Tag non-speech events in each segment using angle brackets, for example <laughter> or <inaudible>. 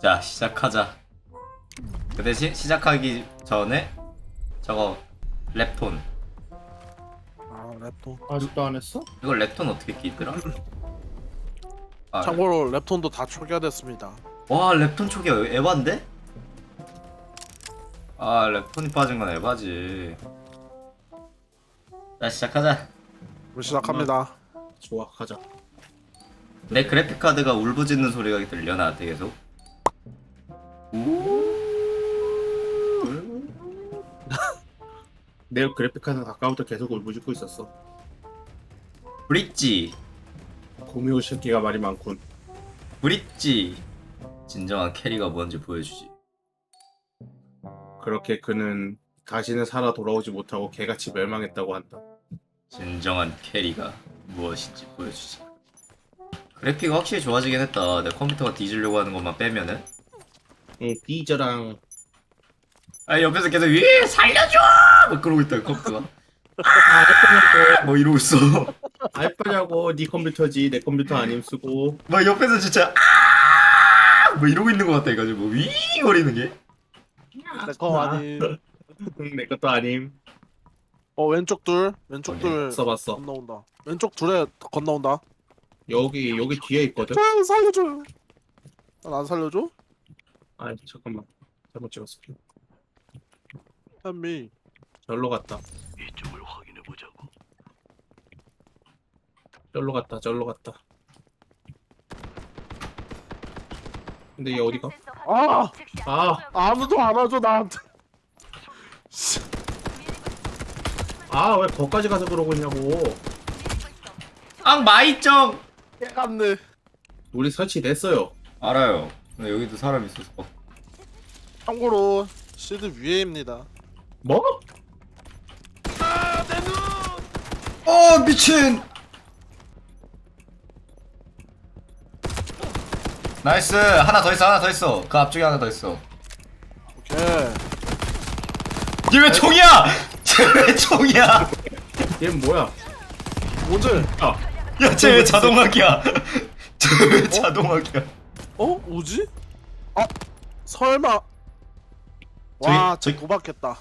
자 시작하자. 그 대신 시작하기 전에 저거 랩톤. 아 랩톤. 아직도 안 했어? 이거 랩톤 어떻게 끼더라? 아, 참고로 랩톤도 다 초기화됐습니다. 와 랩톤 초기 에반데? 아 랩톤이 빠진 건 에바지. 자 시작하자. 우리 시작합니다. 좋아 가자. 내 그래픽카드가 울부짖는 소리가 들려 나한테 계속 내 그래픽카드는 아까부터 계속 울부짖고 있었어. 브릿지. 고미호 새끼가 말이 많군. 브릿지. 진정한 캐리가 뭔지 보여주지. 그렇게 그는 다시는 살아 돌아오지 못하고 개같이 멸망했다고 한다. 진정한 캐리가 무엇인지 보여주지. 그래픽이 확실히 좋아지긴 했다. 내 컴퓨터가 뒤지려고 하는 것만 빼면은 응 삐저랑. 아 옆에서 계속 위 살려줘! 막 그러고 있다 컴퓨터가 뭐 이러고 있어. 알바냐고 네 컴퓨터지 내 컴퓨터 아님 쓰고. 막 옆에서 진짜 아뭐 이러고 있는 것 같다 해가지고. 위 거리는 게. 내거 아니 응, 내 것도 아님. 어 왼쪽 둘 왼쪽 둘. 써봤어. 건너온다. 왼쪽 둘에 건너온다. 여기 여기 뒤에 있거든? 저 살려줘. 난 안 살려줘? 아 잠깐만. 잘못 찍었어 현미. 절로 갔다. 이쪽을 확인해 보자고. 절로 갔다 절로 갔다. 근데 얘 어디가? 아! 아! 아무도 안 와줘 나한테. 아왜 거기까지 가서 그러고 있냐고. 앙 마이정 깨갔네. 우리 설치됐어요. 알아요 근데 여기도 사람 있어서. 어, 참고로 시드 위에입니다. 뭐? 어 미친! 나이스! 하나 더 있어 하나 더 있어. 그 앞쪽에 하나 더 있어. 오케이. 얘 왜 총이야? <laughs> 쟤왜 총이야? 얘는 뭐야? 뭔지 야쟤 왜 자동학이야? <laughs> 쟤왜 자동학이야 어? 뭐지? 아 설마. 와 저기- 쟤 도박했다. 야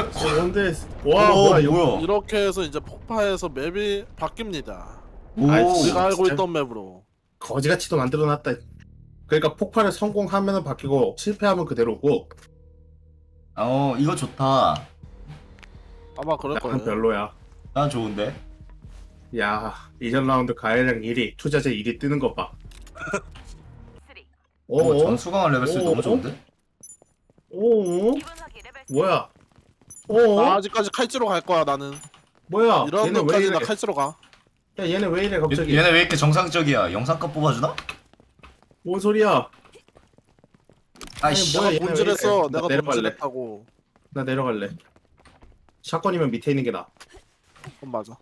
어, 근데 와 오, 뭐야 이거 뭐야? 이렇게 해서 이제 폭파해서 맵이 바뀝니다. 오. 아이, 우리가 알고 진짜? 있던 맵으로. 거지같이도 만들어놨다. 그러니까 폭발을 성공하면 바뀌고 실패하면 그대로고. 어 이거 좋다. 아마 그럴 약간 거예요. 별로야. 난 좋은데 야 이전 라운드 가해량 1위 투자재 1위 뜨는 거봐 오 오? 전수강한 레벨 쓰기 오? 너무 좋은데 오? 뭐야 오? 나 아직까지 칼찌로 갈 거야 나는 뭐야 이런 얘네 왜 것까지 이래 나 칼찌로 가 야 얘네 왜 이래 갑자기 얘네 왜 이렇게 정상적이야 영상값 뽑아주나? 뭔 소리야 아이씨 뭐야, 내가 얘네 왜 본질했어? 나 내가 내려갈래. 본질했다고 나 내려갈래 샷건이면 밑에 있는 게 나아 그건 맞아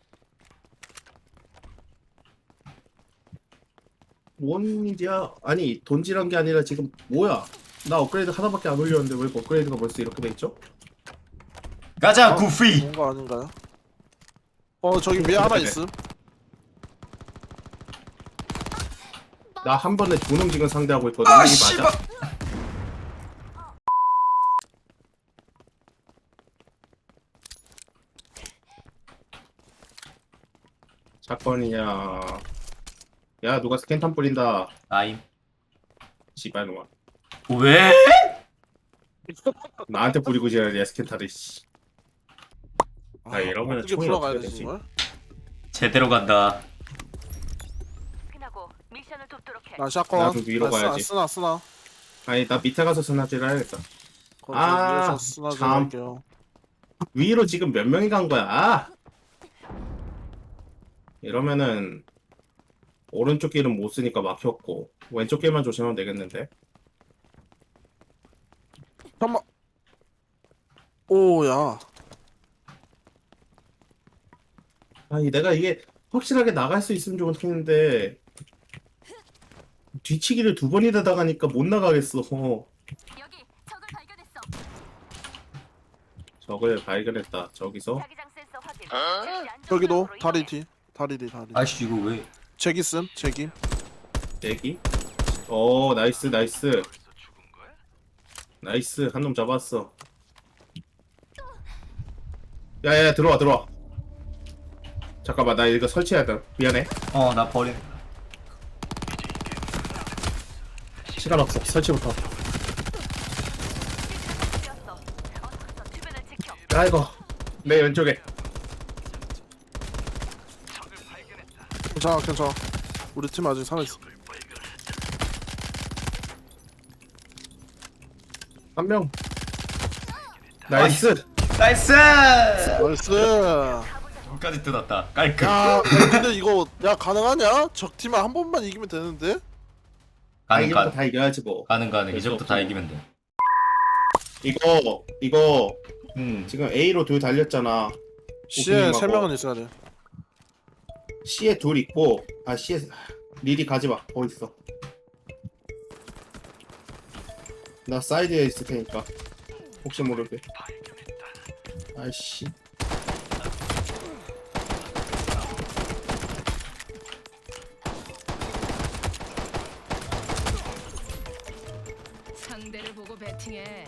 뭔 일이야 아니 돈질한 게 아니라 지금 뭐야 나 업그레이드 하나밖에 안 올렸는데 왜 업그레이드가 벌써 이렇게 돼 있죠? 가자 어? 구피 거 아닌가요? 어 저기 위에 하나 있음 나 한 번에 두 놈 지금 상대하고 있거든 아 이게 씨발 맞아? 사건이냐 야 누가 스캔탄 뿌린다 아임 씨발 놈아 왜? 나한테 뿌리고 지랄이야 스캔탄을 씨. 아, 이러면 어떻게 총이 풀어가야 어떻게 되지 되지? 이걸? 제대로 간다 확인하고 미션을 돕도록 해. 나 샷건 나도 위로 나 쓰나, 가야지. 쓰나 쓰나 아니 나 밑에 가서 스나질 해야겠다 거기 아, 위에서 쓰나 좀 참. 할게요 위로 지금 몇 명이 간 거야 아! 이러면은 오른쪽 길은 못 쓰니까 막혔고 왼쪽 길만 조심하면 되겠는데? 잠깐만. 오야. 아니 내가 이게 확실하게 나갈 수 있으면 좋겠는데 뒤치기를 두 번이나 당하니까 못 나가겠어. 여기 적을 발견했어. 적을 발견했다. 저기서? 자기장 센서 확인. 즉시 안전 저기도 지역으로 다리. 뒤 다리 뒤 다리 뒤 아이씨 이거 왜 제기 쓴 제기 대기 어 나이스 나이스? 나이스 한 놈 잡았어. 야야야 들어와 들어와. 잠깐만 나 이거 설치해야 돼. 미안해. 어 나 버린 시간 없어. 설치부터. 이거. 내 왼쪽에 적을 발견했다. 괜찮아 괜찮아 우리 팀 아직 살아있어. 한 명 나이스 나이스 나이스 까지 뜯었다 깔끔 야 야, 근데 이거 야 가능하냐? 적팀만 한 번만 이기면 되는데? 다 가능 이기면 가능 다 이겨야지 뭐 가능 가능 이제부터 다. 이기면 돼 이거 이거 음. 지금 A로 둘 달렸잖아 C에 오프닝하고. 세 명은 있어야 돼 C에 둘 있고 아 C에 리리 가지마 거기 있어 나 사이드에 있을 테니까 혹시 모르게. 아이씨 상대를 보고 배팅해.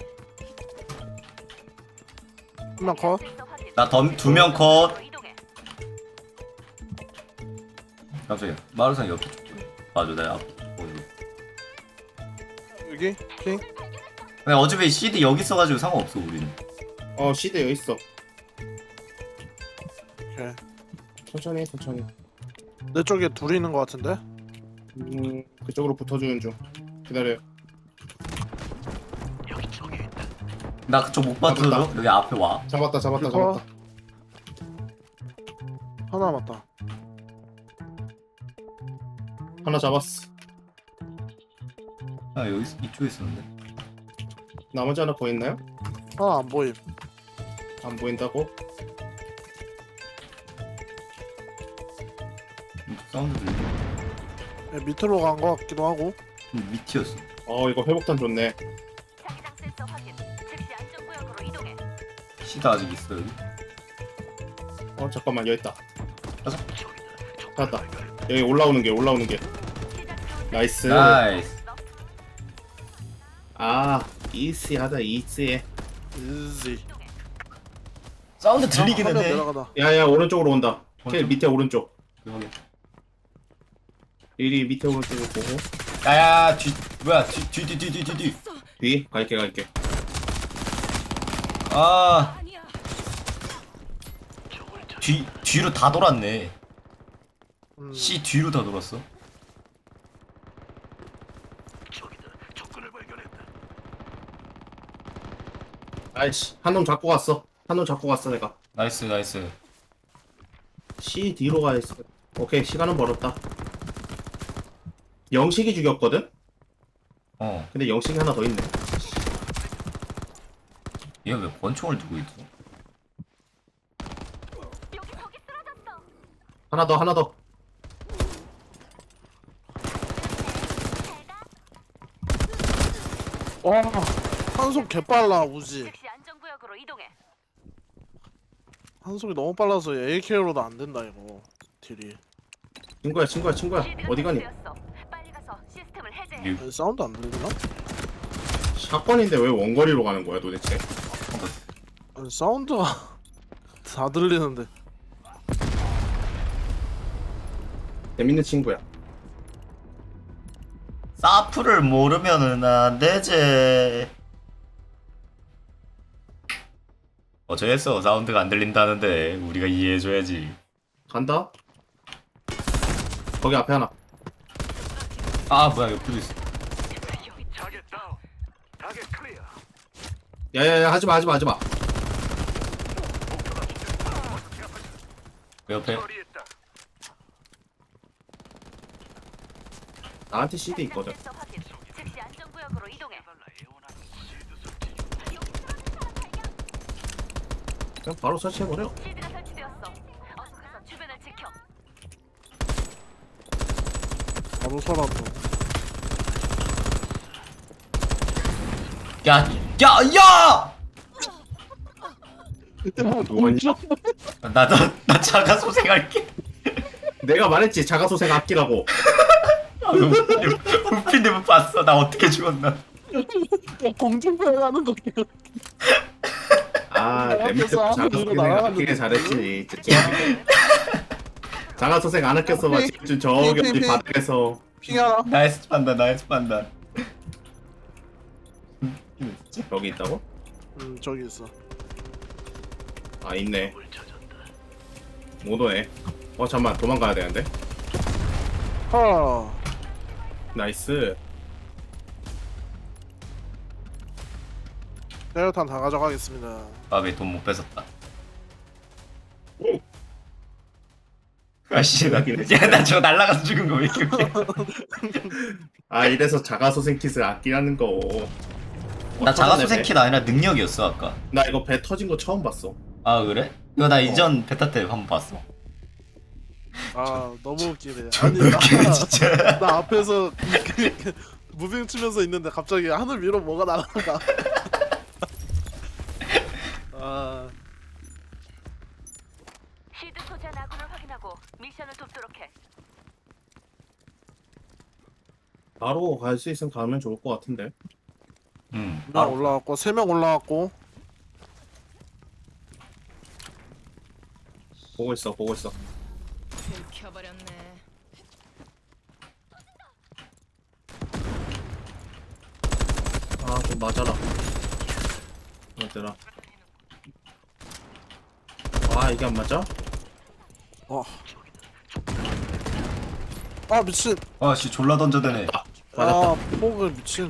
한명 컷? 확인. 나두명 컷 깜짝이야 마루상 옆에 맞아 내 앞. 어, 여기? 킹? 근데 어차피 CD 여기 있어가지고 상관없어 우리는 어 시대 여기 있어 오케이 천천히 해, 천천히 내 쪽에 둘이 있는 거 같은데? 음 그쪽으로 붙어주는 중 기다려 여기 적이 있다. 나 그쪽 못 봐도. 여기 앞에 와 잡았다 잡았다 이거? 잡았다 하나 맞다 하나 잡았어 아 여기 있- 이쪽에 있었는데 나머지 하나 보였나요? 하나 안 보임 안 보인다고? 음, 사운드 들리네 얘 밑으로 간거 같기도 하고 음, 밑이었어 어 이거 회복탄 좋네 자기장 센서 확인. 즉시 안전구역으로 이동해. 시다 아직 있어 여기 어 잠깐만 여기 있다 가자. 찾았다 여기 올라오는 게 올라오는 게. 나이스. 나이스. 아 이스하다 이스해. 이지 사운드 아, 한명 내려가다. 야야 오른쪽으로 온다. 오른쪽? 킬 밑에 오른쪽. 여기 리리 밑에 오른쪽을 보고. 야야 뒤 뭐야 뒤 뒤 뒤 뒤 뒤뒤 뒤. 갈게 갈게. 아. 아니야. 뒤, 뒤로 다 돌았네. 음, C 뒤로 다 돌았어 적이다. 적군을 발견했다. 아이씨 한 놈 잡고 갔어. 한 놈 잡고 갔어 내가. 나이스 나이스. C 뒤로 가 있어. 오케이 시간은 벌었다. 영식이 죽였거든? 어. 근데 영식이 하나 더 있네. 얘가 왜 권총을 두고 있어 여기 적이 쓰러졌어. 하나 더 하나 더. 와 한속 개빨라 우지 안전구역으로 이동해. 한속이 너무 빨라서 AK로도 안 된다 이거. 딜이. 친구야 친구야 친구야. 어디 가니? 빨리 가서 시스템을 해제해. 아니, 사운드 안 들리나? 샷건인데 왜 원거리로 가는 거야 도대체? 아니 사운드가 <laughs> 다 들리는데. 재밌는 친구야. 사프를 모르면은 안 되지 어쩌겠어 사운드가 안 들린다는데 우리가 이해해줘야지 간다 거기 앞에 하나 아 뭐야 옆에도 있어. 야야야 하지마 하지마 하지마. 그 옆에. 나한테 CD 있거든 센서 확인. 즉시 안전구역으로 이동해. 달라 애원하는 시드 설치. 여기 쓰러진 사람 발견. 그냥 바로 설치해버려 시드가 설치되었어. 어서 가서 주변을 지켜. 바로 살았어 야! 야! 야! 누구냐 나, 나, 나 자가 소생할게 내가 말했지 자가소생 아끼라고 아 방금 우피님 봤어 나 어떻게 죽었나 공중부양하는 거 아 밑에 앞에서 자가 아무 이유로 소생 나가는데. 아끼게 잘했지. 소생 안 아꼈어 봐 지금 저기 어디 핑. 바닥에서. 핑 하나. 나이스 판단 나이스 판단 여기 있다고? 음 저기 있어. 아 있네. 못 오네. 어 잠만 도망가야 되는데? 하. 나이스 대여탄 다 가져가겠습니다. 아왜 돈못 뺏었다. 아씨 나나 <laughs> 저거 날라가서 죽은 거 왜 이렇게 웃겨? 아 이래서 자가 소생 킷을 아끼라는 거. 나 어, 자가소생 터졌네, 킷 아니라 능력이었어 아까. 배. 나 이거 배 터진 거 처음 봤어. 아 그래? 이거 나 이전 베타 때 한번 봤어. 아 너무 웃기네. 아니 웃기네 나, 진짜. 나 앞에서 <laughs> 무빙 치면서 있는데 갑자기 하늘 위로 뭐가 날아가 바로 갈 수 있으면 가면 좋을 것 같은데. 음나 아, 올라왔고 세 명 올라왔고. 보고 있어 보고 있어. 들켜버렸네. 아 좀 맞아라. 얘들아 아 이게 안 맞아? 아 미친. 아씨 졸라 던져대네 맞았다 아 폭을 미친.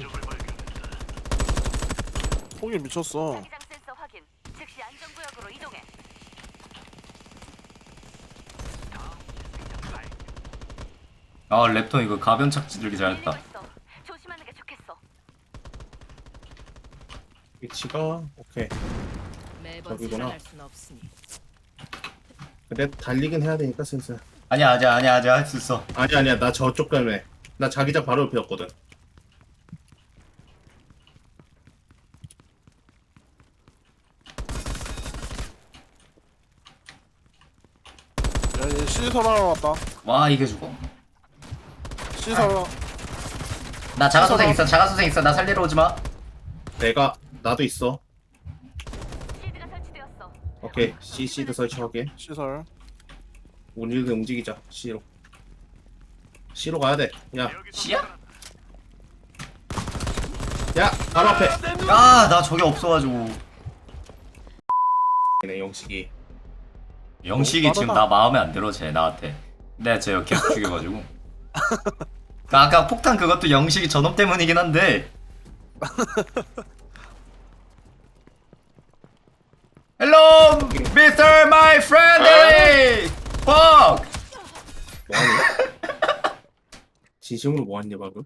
폭이 미쳤어 자기장 센서 확인. 즉시 안전구역으로 이동해. 아 랩톤 이거 가변 착지 들기 잘했다 있어. 조심하는 게 좋겠어. 위치가 오케이 매번 저기구나. 생각할 순 없으니. 근데 달리긴 해야 되니까 슬슬 아니야 아니야 아니야 아니야 할 수 있어 아니 아니야 나 저쪽 때문에 나 자기장 바로 옆이었거든. 야얘 시설 하나 왔다. 와 이게 죽어. 시설 나. 자가소생 있어 자가소생 있어. 나 살리러 오지마. 내가 나도 있어. 설치되었어. 오케이. CC도 설치하게 시설 우리는 움직이자 C로 C로 가야 돼야 야 씨야? 바로 앞에 아 나 저게 없어가지고 네 영식이 영식이 지금. 나 마음에 안 들어 쟤 나한테 내가 쟤 계속 죽여가지고 <laughs> 나 아까 폭탄 그것도 영식이 저놈 때문이긴 한데 <laughs> Hello, Mr. My Friend! Fuck! 뭐하니? <laughs> 진심으로 뭐하니 방금?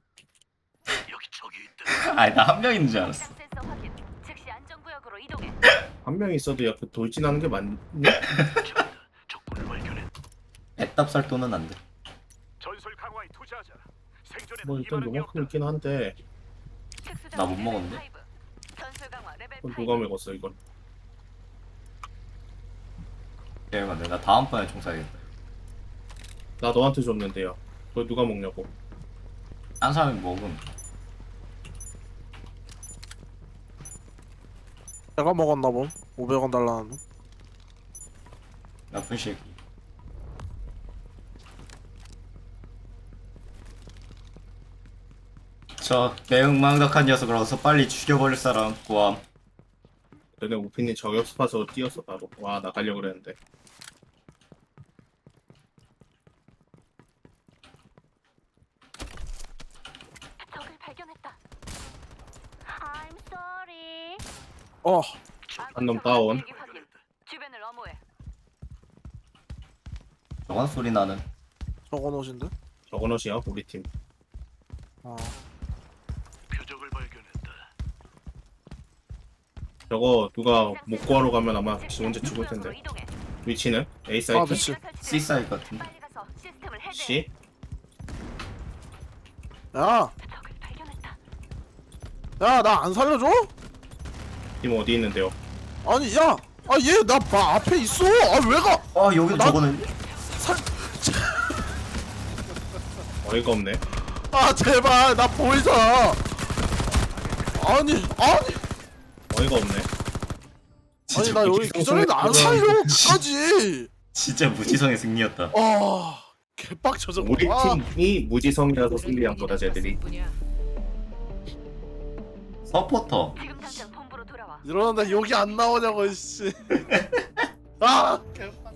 여기 있다. 아니 나 한명 있는 줄 알았어 자기장 센서 확인. 즉시 안전구역으로 이동해. 한 명 있어도 약간 돌진하는 게. 적군을 발견했다. 애답살 돈은 안 돼 전술 강화에 투자하자. 생존에 뭐 일단 요만큼 있긴 한데 나못 먹었는데? 전술 강화 레벨 그건 5. 누가 먹었어 이건 대박네 나 다음번에 총 사야겠다 나 너한테 줬는데요 그걸 누가 먹냐고 딴 사람이 먹음. 내가 먹었나 봄? 500원 달라는 나쁜 새끼. 저 매응망덕한 녀석을 어서 빨리 죽여버릴 사람 구함. 너네 우피님 저격수 파서 뛰었어 바로. 와 나 가려고 그랬는데 적을 발견했다. I'm sorry. 어 한놈 다운. 주변을 엄호해. 저건 소리 나는 저건 옷인데 저건 옷이야 우리 팀어 표적을 발견했다. 저거 누가 못 구하러 가면 아마 지 혼자 죽을 텐데. 위치는? A 아, 사이트? 미치. C 사이드 같은데 빨리 가서 시스템을 해제. C? 야! 적을 발견했다. 야 나 안 살려줘? 팀 어디 있는데요? 아니 야! 아 얘 나 앞에 있어! 아 왜 가! 아 여기 나- 저거는 살... <laughs> 어이가 없네 아 제발 나 보이잖아 아니 아니 어이가 없네. 아니 나 여기 기절해도 안 살려 <laughs> 끝까지 진짜 무지성의 승리였다. 아 개빡쳐 저거 우리 아, 팀이 무지성이라서 승리한 거다 쟤들이. 서포터. 이러는데 여기 안 나오냐고 씨. <laughs> 아 개빡